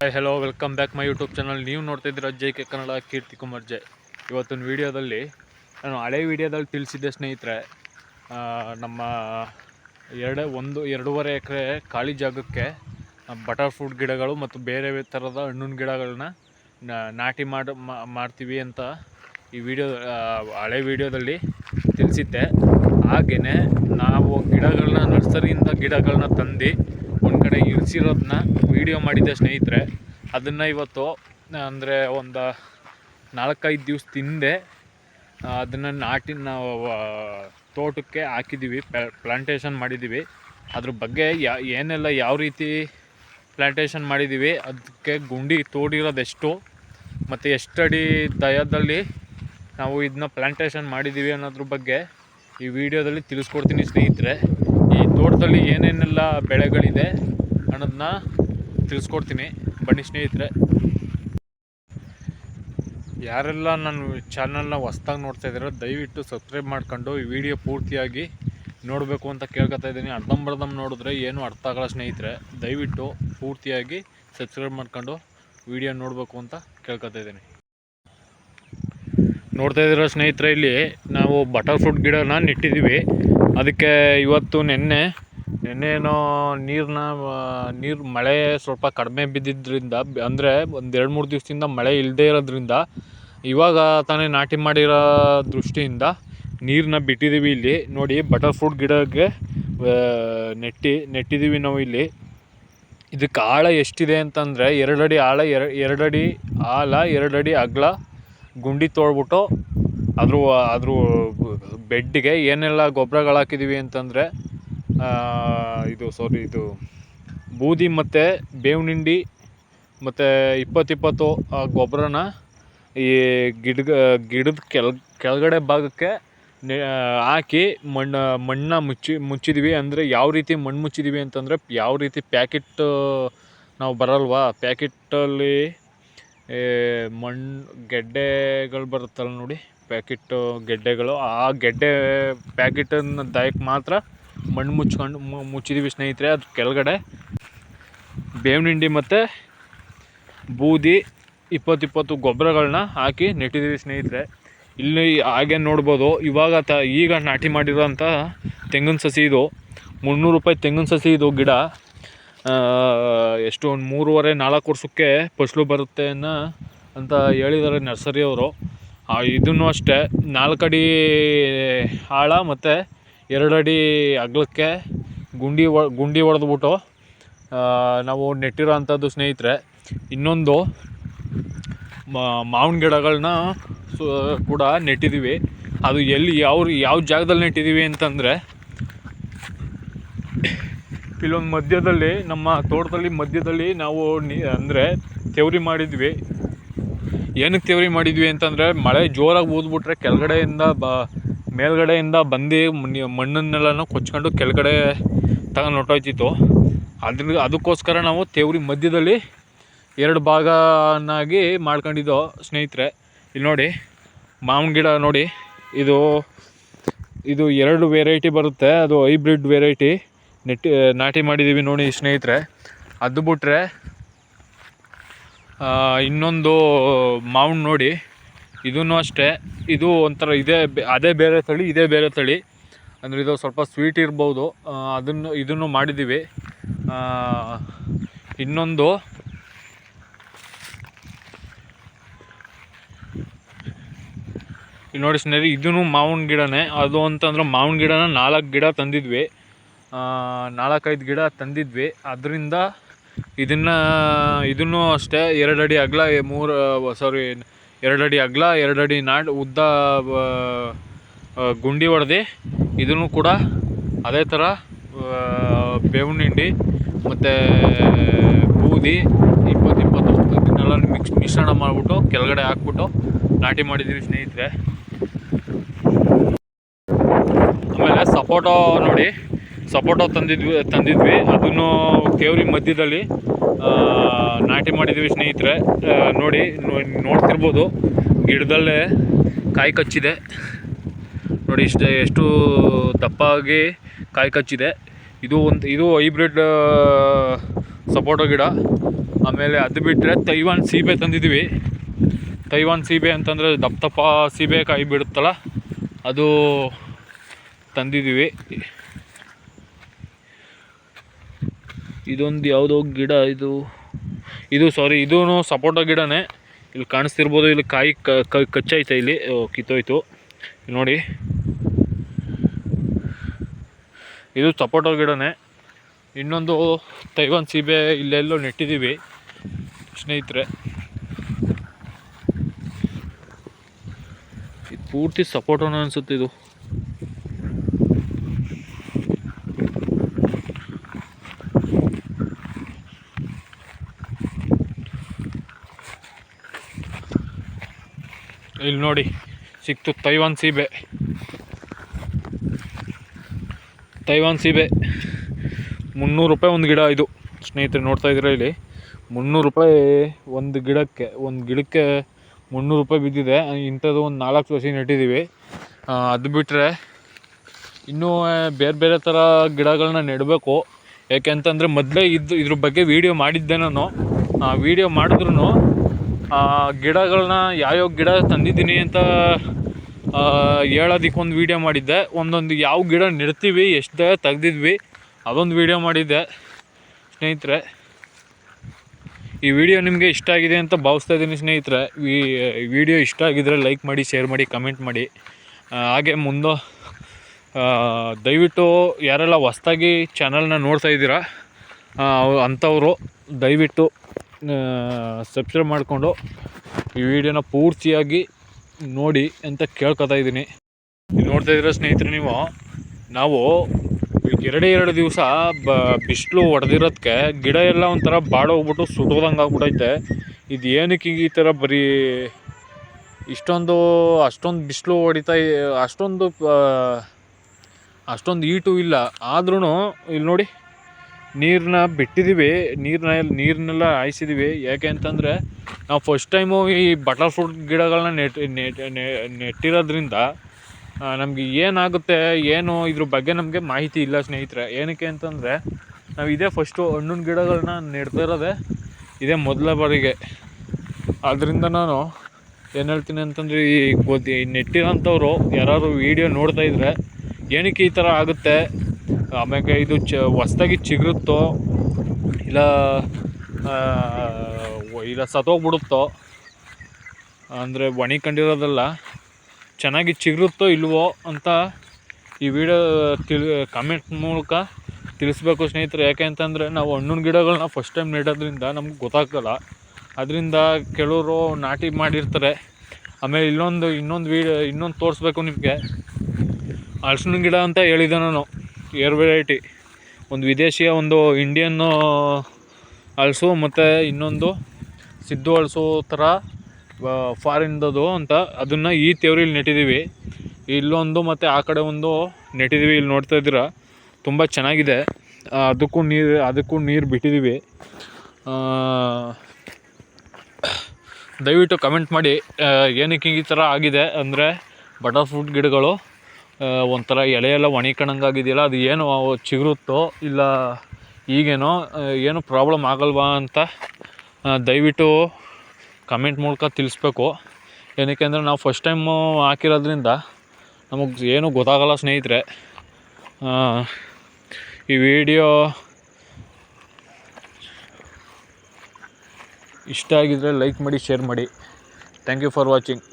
Hi hello welcome back my YouTube channel ನೀವು ನೋಡ್ತಾ ಇದ್ದೀರ ಜೈ ಕೆ ಕನ್ನಡ ಕೀರ್ತಿ ಕುಮಾರ್ ಜೈ. ಇವತ್ತಿನ ವಿಡಿಯೋದಲ್ಲಿ, ನಾನು ಹಳೆ ವಿಡಿಯೋದಲ್ಲಿ ತಿಳಿಸಿದ್ದೆ ಸ್ನೇಹಿತರೆ ನಮ್ಮ ಎರಡು, ಒಂದು, ಎರಡೂವರೆ ಎಕರೆ ಖಾಲಿ ಜಾಗಕ್ಕೆ ಬಟರ್ ಫ್ರೂಟ್ ಗಿಡಗಳು ಮತ್ತು ಬೇರೆ ಥರದ ಹಣ್ಣಿನ ಗಿಡಗಳನ್ನ ನಾಟಿ ಮಾಡಿ ಮಾಡ್ತೀವಿ ಅಂತ ಈ ವಿಡಿಯೋ ಹಳೆ ವಿಡಿಯೋದಲ್ಲಿ ತಿಳಿಸಿದ್ದೆ. ಹಾಗೆಯೇ ನಾವು ಗಿಡಗಳನ್ನ, ನರ್ಸರಿಯಿಂದ ಗಿಡಗಳನ್ನ ತಂದು ಒಂದು ಕಡೆ ಇರಿಸಿರೋದನ್ನ ವಿಡಿಯೋ ಮಾಡಿದ್ದೆ ಸ್ನೇಹಿತರೆ, ಅದನ್ನು ಇವತ್ತು, ಅಂದರೆ ಒಂದು ನಾಲ್ಕೈದು ದಿವಸ ತಿಂದೆ. ಅದನ್ನು ನಾಟಿ, ನಾವು ತೋಟಕ್ಕೆ ಹಾಕಿದ್ದೀವಿ ಪ್ಲಾಂಟೇಶನ್ ಮಾಡಿದ್ದೀವಿ ಅದ್ರ ಬಗ್ಗೆ ಯಾ, ಏನೆಲ್ಲ ಯಾವ ರೀತಿ ಪ್ಲಾಂಟೇಶನ್ ಮಾಡಿದ್ದೀವಿ ಅದಕ್ಕೆ ಗುಂಡಿ ತೋಡಿರೋದೆಷ್ಟು, ಮತ್ತು ಎಷ್ಟಡಿ ದಯದಲ್ಲಿ ನಾವು ಇದನ್ನ ಪ್ಲಾಂಟೇಶನ್ ಮಾಡಿದ್ದೀವಿ ಅನ್ನೋದ್ರ ಬಗ್ಗೆ ಈ ವಿಡಿಯೋದಲ್ಲಿ ತಿಳಿಸ್ಕೊಡ್ತೀನಿ ಸ್ನೇಹಿತರೆ. ಈ ತೋಟದಲ್ಲಿ ಏನೇನೆಲ್ಲ ಬೆಳೆಗಳಿದೆ ಅನ್ನೋದನ್ನ ತಿಳಿಸ್ಕೊಡ್ತೀನಿ. ಬನ್ನಿ ಸ್ನೇಹಿತರೆ. ಯಾರೆಲ್ಲ ನನ್ನ ಚಾನಲ್ನ ಹೊಸ್ದಾಗಿ ನೋಡ್ತಾ ಇದ್ದೀರೋ, ದಯವಿಟ್ಟು ಸಬ್ಸ್ಕ್ರೈಬ್ ಮಾಡ್ಕೊಂಡು ಈ ವಿಡಿಯೋ ಪೂರ್ತಿಯಾಗಿ ನೋಡಬೇಕು ಅಂತ ಕೇಳ್ಕೊತಾ ಇದ್ದೀನಿ. ಅರ್ಧಂಬರ್ಧಂ ನೋಡಿದ್ರೆ ಏನು ಅರ್ಥ ಆಗಲ್ಲ ಸ್ನೇಹಿತರೆ. ದಯವಿಟ್ಟು ಪೂರ್ತಿಯಾಗಿ ಸಬ್ಸ್ಕ್ರೈಬ್ ಮಾಡ್ಕೊಂಡು ವಿಡಿಯೋ ನೋಡಬೇಕು ಅಂತ ಕೇಳ್ಕೊತಾ ಇದ್ದೀನಿ. ನೋಡ್ತಾ ಇದ್ದೀರ ಸ್ನೇಹಿತರೆ, ಇಲ್ಲಿ ನಾವು ಬಟರ್ ಫ್ರೂಟ್ ಗಿಡನ ನೆಟ್ಟಿದ್ದೀವಿ. ಅದಕ್ಕೆ ಇವತ್ತು ನಿನ್ನೆ ನಿನ್ನೆನೋ ನೀರನ್ನ ನೀರು ಮಳೆ ಸ್ವಲ್ಪ ಕಡಿಮೆ ಬಿದ್ದಿದ್ದರಿಂದ ಅಂದರೆ ಒಂದು ಎರಡು ಮೂರು ದಿವಸದಿಂದ ಮಳೆ ಇಲ್ಲದೇ ಇರೋದ್ರಿಂದ, ಇವಾಗ ತಾನೇ ನಾಟಿ ಮಾಡಿರೋ ದೃಷ್ಟಿಯಿಂದ ನೀರನ್ನ ಬಿಟ್ಟಿದ್ದೀವಿ ಇಲ್ಲಿ. ನೋಡಿ ಬಟರ್ ಫ್ರೂಟ್ ಗಿಡಕ್ಕೆ ನೆಟ್ಟಿ ನೆಟ್ಟಿದ್ದೀವಿ ನಾವು ಇಲ್ಲಿ. ಇದಕ್ಕೆ ಆಳ ಎಷ್ಟಿದೆ ಅಂತಂದರೆ, ಎರಡಡಿ ಆಳ, ಎರ, ಎರಡಡಿ ಆಳ ಎರಡಡಿ ಅಗಲ ಗುಂಡಿ ತೋಳ್ಬಿಟ್ಟು ಅದ್ರ ಅದ್ರ, ಬೆಡ್ಗೆ ಏನೆಲ್ಲ ಗೊಬ್ಬರಗಳು ಹಾಕಿದೀವಿ ಅಂತಂದರೆ ಇದು ಸಾರಿ ಇದು ಬೂದಿ ಮತ್ತು ಬೇವು ನಿಂಡಿ ಮತ್ತು ಇಪ್ಪತ್ತಿಪ್ಪತ್ತು, ಆ, ಗೊಬ್ಬರನ ಈ ಗಿಡ ಗಿಡದ ಕೆಳ ಕೆಳಗಡೆ ಭಾಗಕ್ಕೆ ಹಾಕಿ ಮಣ್ಣು ಮಣ್ಣನ್ನ ಮುಚ್ಚಿ, ಮುಚ್ಚಿದ್ವಿ ಅಂದರೆ ಯಾವ ರೀತಿ ಮಣ್ಣು ಮುಚ್ಚಿದ್ವಿ ಅಂತಂದರೆ ಯಾವ ರೀತಿ ಪ್ಯಾಕೆಟ್ ನಾವು ಬರಲ್ವಾ? ಪ್ಯಾಕೆಟಲ್ಲಿ ಮಣ್ಣು ಗೆಡ್ಡೆಗಳು ಬರುತ್ತಲ್ಲ ನೋಡಿ, ಪ್ಯಾಕೆಟ್ಟು ಗೆಡ್ಡೆಗಳು, ಆ ಗೆಡ್ಡೆ ಪ್ಯಾಕೆಟನ್ನು ದಾಯಕ್ಕೆ ಮಾತ್ರ ಮಣ್ಣು ಮುಚ್ಕೊಂಡು ಮು- ಮುಚ್ಚಿದ್ದೀವಿ ಸ್ನೇಹಿತರೆ ಅದ್ರ ಕೆಳಗಡೆ. ಬೇವಿನ ಹಿಂಡಿ ಮತ್ತು ಬೂದಿ ಇಪ್ಪತ್ತಿಪ್ಪತ್ತು ಗೊಬ್ಬರಗಳನ್ನ ಹಾಕಿ ನೆಟ್ಟಿದ್ದೀವಿ ಸ್ನೇಹಿತರೆ. ಇಲ್ಲಿ ಹಾಗೆ ನೋಡ್ಬೋದು, ಇವಾಗ ತ, ಈಗ ನಾಟಿ ಮಾಡಿರೋಂಥ ತೆಂಗಿನ ಸಸಿ ಇದು. ಮುನ್ನೂರು ರೂಪಾಯಿ ತೆಂಗಿನ ಸಸಿ ಇದು ಗಿಡ. ಎಷ್ಟು ಒಂದು ಮೂರುವರೆ, ನಾಲ್ಕು ವರ್ಷಕ್ಕೆ ಫಸಲು ಬರುತ್ತೆ ಅಂತ ಹೇಳಿದ್ದಾರೆ ನರ್ಸರಿಯವರು. ಇದನ್ನು ಅಷ್ಟೇ, ನಾಲ್ಕಡಿ ಆಳ ಮತ್ತು ಎರಡಡಿ ಅಗಲಕ್ಕೆ ಗುಂಡಿ ಒ, ಗುಂಡಿ ಹೊಡೆದ್ಬಿಟ್ಟು ನಾವು ನೆಟ್ಟಿರೋ ಅಂಥದ್ದು ಸ್ನೇಹಿತರೆ, ಇನ್ನೊಂದು ಮಾವಿನ ಗಿಡಗಳನ್ನ ಸು, ಕೂಡ ನೆಟ್ಟಿದ್ದೀವಿ. ಅದು ಎಲ್ಲಿ ಯಾವ ಯಾವ ಜಾಗದಲ್ಲಿ ನೆಟ್ಟಿದ್ದೀವಿ ಅಂತಂದರೆ, ಇಲ್ಲೊಂದು ಮಧ್ಯದಲ್ಲಿ, ನಮ್ಮ ತೋಟದಲ್ಲಿ ಮಧ್ಯದಲ್ಲಿ ನಾವು ನೀ, ಅಂದರೆ ತೆವರಿ ಮಾಡಿದ್ವಿ. ಏನಕ್ಕೆ ತೆವರಿ ಮಾಡಿದ್ವಿ ಅಂತಂದರೆ, ಮಳೆ ಜೋರಾಗಿ ಊದ್ಬಿಟ್ರೆ ಕೆಳಗಡೆಯಿಂದ ಬ ಮೇಲ್ಗಡೆಯಿಂದ ಬಂದು ಮಣ್ಣಿ- ಮಣ್ಣನ್ನೆಲ್ಲನೂ ಕೊಚ್ಕೊಂಡು ಕೆಳಗಡೆ ತಗೊಂಡು ಹೊಟ್ಟೋಯ್ತಿತ್ತು ಅದ್ರ ಅದಕ್ಕೋಸ್ಕರ ನಾವು ತೇವ್ರಿ ಮಧ್ಯದಲ್ಲಿ ಎರಡು ಭಾಗನಾಗಿ ಮಾಡ್ಕೊಂಡಿದ್ದು ಸ್ನೇಹಿತರೆ, ಇಲ್ಲಿ ನೋಡಿ, ಮಾವಿನ ಗಿಡ ನೋಡಿ, ಇದು ಇದು ಎರಡು ವೆರೈಟಿ ಬರುತ್ತೆ, ಅದು ಹೈಬ್ರಿಡ್ ವೆರೈಟಿ ನೆಟ್ಟಿ ನಾಟಿ ಮಾಡಿದ್ದೀವಿ ನೋಡಿ ಸ್ನೇಹಿತರೆ. ಅದು ಬಿಟ್ಟರೆ ಇನ್ನೊಂದು ಮಾವಿನ ನೋಡಿ ಇದೂ ಅಷ್ಟೇ. ಇದು ಒಂಥರ ಇದೇ ಅದೇ ಬೇರೆ ತಳಿ, ಇದೇ ಬೇರೆ ತಳಿ. ಅಂದರೆ ಇದು ಸ್ವಲ್ಪ ಸ್ವೀಟ್ ಇರ್ಬೋದು. ಅದನ್ನು, ಇದನ್ನು ಮಾಡಿದ್ದೀವಿ. ಇನ್ನೊಂದು. ಇಲ್ಲಿ ನೋಡಿ ಸ್ನೇಹಿತರೆ ಇದೂ ಮಾವಿನ ಗಿಡನೇ. ಅದು ಅಂತಂದ್ರೆ ಮಾವಿನ ಗಿಡನ ನಾಲ್ಕು ಗಿಡ ತಂದಿದ್ವಿ. ನಾಲ್ಕೈದು ಗಿಡ ತಂದಿದ್ವಿ. ಅದರಿಂದ ಇದನ್ನು ಇದನ್ನು ಅಷ್ಟೇ. ಎರಡು ಅಡಿ ಅಗಲ, ಮೂರು ಸಾರಿ ಎರಡು ಅಡಿ ಅಗಲ ಎರಡು ಅಡಿ ನಾಡ್, ಉದ್ದ ಗುಂಡಿ ಹೊಡೆದು ಇದನ್ನು ಕೂಡ ಅದೇ ಥರ ಬೇವು ಬೇವಿನ ಹಿಂಡಿ ಮತ್ತು ಬೂದಿ ಇಪ್ಪತ್ತು ಇಪ್ಪತ್ತು ಇದನ್ನೆಲ್ಲ ಮಿಕ್ಸ್, ಮಿಶ್ರಣ ಮಾಡಿಬಿಟ್ಟು ಕೆಳಗಡೆ ಹಾಕ್ಬಿಟ್ಟು ನಾಟಿ ಮಾಡಿದ್ದೀವಿ ಸ್ನೇಹಿತರೆ. ಆಮೇಲೆ ಸಪೋಟೋ ನೋಡಿ, ಸಪೋಟೋ ತಂದಿದ್ವಿ ತಂದಿದ್ವಿ. ಅದನ್ನು ಕೇವ್ರಿ ಮಧ್ಯದಲ್ಲಿ ನಾಟಿ ಮಾಡಿದ್ದೀವಿ ಸ್ನೇಹಿತರೆ. ನೋಡಿ ನೋಡ್ತಿರ್ಬೋದು. ಗಿಡದಲ್ಲೇ ಕಾಯಿ ಕಚ್ಚಿದೆ. ನೋಡಿ, ಇಷ್ಟು, ಎಷ್ಟು ದಪ್ಪಾಗಿ ಕಾಯಿ ಕಚ್ಚಿದೆ. ಇದು ಒಂದು, ಇದು ಹೈಬ್ರಿಡ್ ಸಪೋಟೊ ಗಿಡ. ಆಮೇಲೆ ಅದು ಬಿಟ್ಟರೆ ತೈವಾನ್ ಸೀಬೆ ತಂದಿದ್ದೀವಿ ತೈವಾನ್ ಸೀಬೆ ಅಂತಂದರೆ ದಪ್ಪ ದಪ್ಪ ಸೀಬೆ ಕಾಯಿ ಬಿಡುತ್ತಲ್ಲ, ಅದು ತಂದಿದ್ದೀವಿ ಇದೊಂದು ಯಾವುದೋ ಗಿಡ ಇದು. ಇದು ಸಾರಿ ಇದೂ ಸಪೋಟ ಗಿಡನೇ. ಇಲ್ಲಿ ಕಾಣಿಸ್ತಿರ್ಬೋದು, ಇಲ್ಲಿ ಕಾಯಿ ಕಚ್ಚೈತೆ ಇಲ್ಲಿ. ಕಿತ್ತೋಯ್ತು. ನೋಡಿ. ಇದು ಸಪೋಟ ಗಿಡನೇ. ಇನ್ನೊಂದು ತೈವಾನ್ ಸೀಬೆ ಇಲ್ಲೆಲ್ಲೋ ನೆಟ್ಟಿದ್ದೀವಿ ಸ್ನೇಹಿತರೆ. ಇದು ಪೂರ್ತಿ ಸಪೋಟೋನ ಅನ್ಸುತ್ತೆ ಇದು. ಇಲ್ಲಿ ನೋಡಿ ಸಿಕ್ತು ತೈವಾನ್ ಸೀಬೆ. ತೈವಾನ್ ಸೀಬೆ. ಮುನ್ನೂರು ರೂಪಾಯಿ ಒಂದು ಗಿಡ ಇದು. ಸ್ನೇಹಿತರೆ ನೋಡ್ತಾ ಇದ್ದೀರಾ ಇಲ್ಲಿ? ಮುನ್ನೂರು ರೂಪಾಯಿ ಒಂದು ಗಿಡಕ್ಕೆ ಒಂದು ಗಿಡಕ್ಕೆ ಮುನ್ನೂರು ರೂಪಾಯಿ ಬಿದ್ದಿದೆ. ಇಂಥದ್ದು ಒಂದು ನಾಲ್ಕು ಸಸಿ ನೆಟ್ಟಿದ್ದೀವಿ. ಅದು ಬಿಟ್ಟರೆ ಇನ್ನೂ ಬೇರೆ ಬೇರೆ ಥರ ಗಿಡಗಳನ್ನ ನೆಡಬೇಕು. ಯಾಕೆ ಅಂತಂದರೆ ಮೊದಲೇ ಇದ್ದು ಇದ್ರ ಬಗ್ಗೆ ವೀಡಿಯೋ ಮಾಡಿದ್ದೆ ನಾನು. ಆ ವೀಡಿಯೋ ಮಾಡಿದ್ರು ಗಿಡಗಳನ್ನ ಯಾವ್ಯಾವ ಗಿಡ ತಂದಿದ್ದೀನಿ ಅಂತ ಹೇಳೋದಕ್ಕೆ ಒಂದು ವೀಡಿಯೋ ಮಾಡಿದ್ದೆ. ಒಂದೊಂದು ಯಾವ ಗಿಡ ನೆಡ್ತೀವಿ, ಎಷ್ಟು ತೆಗ್ದಿದ್ವಿ, ಅದೊಂದು ವೀಡಿಯೋ ಮಾಡಿದ್ದೆ, ಸ್ನೇಹಿತರೆ. ಈ ವಿಡಿಯೋ ನಿಮಗೆ ಇಷ್ಟ ಆಗಿದೆ ಅಂತ ಭಾವಿಸ್ತಾ ಇದ್ದೀನಿ, ಸ್ನೇಹಿತರೆ. ಈ ವಿಡಿಯೋ ಇಷ್ಟ ಆಗಿದ್ರೆ ಲೈಕ್ ಮಾಡಿ ಶೇರ್ ಮಾಡಿ ಕಮೆಂಟ್ ಮಾಡಿ. ಹಾಗೆ ಮುಂದೆ ದಯವಿಟ್ಟು ಯಾರೆಲ್ಲ ಹೊಸ್ದಾಗಿ ಚಾನಲ್ನ ನೋಡ್ತಾ ಇದ್ದೀರಾ ಅಂಥವರು, ದಯವಿಟ್ಟು ಸಬ್ಸ್ಕ್ರೈಬ್ ಮಾಡಿಕೊಂಡು ಈ ವಿಡಿಯೋನ ಪೂರ್ತಿಯಾಗಿ ನೋಡಿ ಅಂತ ಕೇಳ್ಕೊತಾ ಇದ್ದೀನಿ. ನೋಡ್ತಾ ಇದ್ರೆ ಸ್ನೇಹಿತರೆ ನೀವು? ನಾವು ಎರಡೇ ಎರಡು ದಿವಸ ಬ, ಬಿಸಿಲು ಹೊಡೆದಿರೋದಕ್ಕೆ ಗಿಡ ಎಲ್ಲ ಒಂಥರ ಬಾಡೋಗ್ಬಿಟ್ಟು ಸುಟ್ಟೋದಂಗೆ ಆಗ್ಬಿಟ್ಟೈತೆ ಇದು ಏನಕ್ಕೆ ಈ ಥರ ಬರೀ ಇಷ್ಟೊಂದು, ಅಷ್ಟೊಂದು ಬಿಸಿಲು ಹೊಡಿತಾ ಅಷ್ಟೊಂದು ಅಷ್ಟೊಂದು ಈಟು ಇಲ್ಲ. ಆದ್ರೂ ಇಲ್ಲಿ ನೋಡಿ ನೀರನ್ನ ಬಿಟ್ಟಿದ್ದೀವಿ ನೀರನ್ನ ನೀರನ್ನೆಲ್ಲ ಹಾಯ್ಸಿದ್ದೀವಿ ಯಾಕೆ ಅಂತಂದರೆ, ನಾವು ಫಸ್ಟ್ ಟೈಮು ಈ ಬಟರ್ ಫ್ರೂಟ್ ಗಿಡಗಳನ್ನ ನೆಟ್ ನೆಟ್ ನೆಟ್ಟಿರೋದ್ರಿಂದ ನಮಗೆ ಏನಾಗುತ್ತೆ, ಏನು ಇದ್ರ ಬಗ್ಗೆ ನಮಗೆ ಮಾಹಿತಿ ಇಲ್ಲ ಸ್ನೇಹಿತರೆ. ಏನಕ್ಕೆ ಅಂತಂದರೆ, ನಾವು ಇದೇ ಫಸ್ಟು ಹಣ್ಣಿನ ಗಿಡಗಳನ್ನ ನೆಡ್ತಾ ಇರೋದೇ ಇದೇ ಮೊದಲ ಬಾರಿಗೆ. ಆದ್ದರಿಂದ ನಾನು ಏನು ಹೇಳ್ತೀನಿ ಅಂತಂದರೆ, ಈ ಗೊತ್ತಿ ನೆಟ್ಟಿರೋಂಥವ್ರು ಯಾರಾದ್ರು ವೀಡಿಯೋ ನೋಡ್ತಾ ಇದ್ದರೆ ಏನಕ್ಕೆ ಈ ಥರ ಆಗುತ್ತೆ ಆಮೇಲೆ ಇದು ಚ ಹೊಸ್ದಾಗಿ ಚಿಗುರುತ್ತೋ, ಇಲ್ಲ ಇಲ್ಲ ಸತ್ತೋಗ್ಬಿಡುತ್ತೋ, ಅಂದರೆ ಒಣಿಕೊಂಡಿರೋದೆಲ್ಲ ಚೆನ್ನಾಗಿ ಚಿಗುರುತ್ತೋ ಇಲ್ವೋ ಅಂತ ಈ ವಿಡಿಯೋ ತಿಳಿ ಕಮೆಂಟ್ ಮೂಲಕ ತಿಳಿಸ್ಬೇಕು ಸ್ನೇಹಿತರೆ. ಯಾಕೆ ಅಂತಂದರೆ ನಾವು ಹಣ್ಣಿನ ಗಿಡಗಳನ್ನ ಫಸ್ಟ್ ಟೈಮ್ ನೆಡೋದ್ರಿಂದ ನಮ್ಗೆ ಗೊತ್ತಾಗಲ್ಲ ಅದರಿಂದ ಕೆಲವರು ನಾಟಿ ಮಾಡಿರ್ತಾರೆ. ಆಮೇಲೆ ಇನ್ನೊಂದು ಇನ್ನೊಂದು ವೀಡಿಯೋ ಇನ್ನೊಂದು ತೋರಿಸ್ಬೇಕು ನಿಮಗೆ. ಹಲಸಿನ ಗಿಡ ಅಂತ ಹೇಳಿದೆ ನಾನು. Air variety. ಒಂದು ವಿದೇಶಿಯ ಒಂದು ಇಂಡಿಯನ್ ಹಲಸು ಮತ್ತು ಇನ್ನೊಂದು ಸಿದ್ದು ಹಲಸು ಥರ ಫಾರಿನ್ದದು ಅಂತ ಅದನ್ನು ಈ ತೇವ್ರಿಲಿ ನೆಟ್ಟಿದ್ದೀವಿ ಇಲ್ಲೊಂದು ಮತ್ತು ಆ ಕಡೆ ಒಂದು ನೆಟ್ಟಿದ್ದೀವಿ ಇಲ್ಲಿ ನೋಡ್ತಾ ಇದ್ದೀರಾ. ತುಂಬ ಚೆನ್ನಾಗಿದೆ. ಅದಕ್ಕೂ ನೀರು ಅದಕ್ಕೂ ನೀರು ಬಿಟ್ಟಿದ್ದೀವಿ ದಯವಿಟ್ಟು ಕಮೆಂಟ್ ಮಾಡಿ ಏನಕ್ಕೆ ಈ ಥರ ಆಗಿದೆ ಅಂದರೆ ಬಟರ್ ಫ್ರೂಟ್ ಗಿಡಗಳು. ಒಂಥರ ಎಲೆ ಎಲ್ಲ ಒಣಿಕಣಂಗಾಗಿದೆಯಲ್ಲ ಅದು ಏನು ಚಿಗುರುತ್ತೋ ಇಲ್ಲ ಈಗೇನೋ ಏನು ಪ್ರಾಬ್ಲಮ್ ಆಗಲ್ವಾ ಅಂತ ದಯವಿಟ್ಟು ಕಮೆಂಟ್ ಮೂಲಕ ತಿಳಿಸ್ಬೇಕು. ಏನಕ್ಕೆ ಅಂದರೆ ನಾವು ಫಸ್ಟ್ ಟೈಮು ಹಾಕಿರೋದ್ರಿಂದ ನಮಗೆ ಏನೂ ಗೊತ್ತಾಗಲ್ಲ ಸ್ನೇಹಿತರೆ. ಈ ವಿಡಿಯೋ ಇಷ್ಟ ಆಗಿದ್ರೆ ಲೈಕ್ ಮಾಡಿ ಶೇರ್ ಮಾಡಿ. Thank you for watching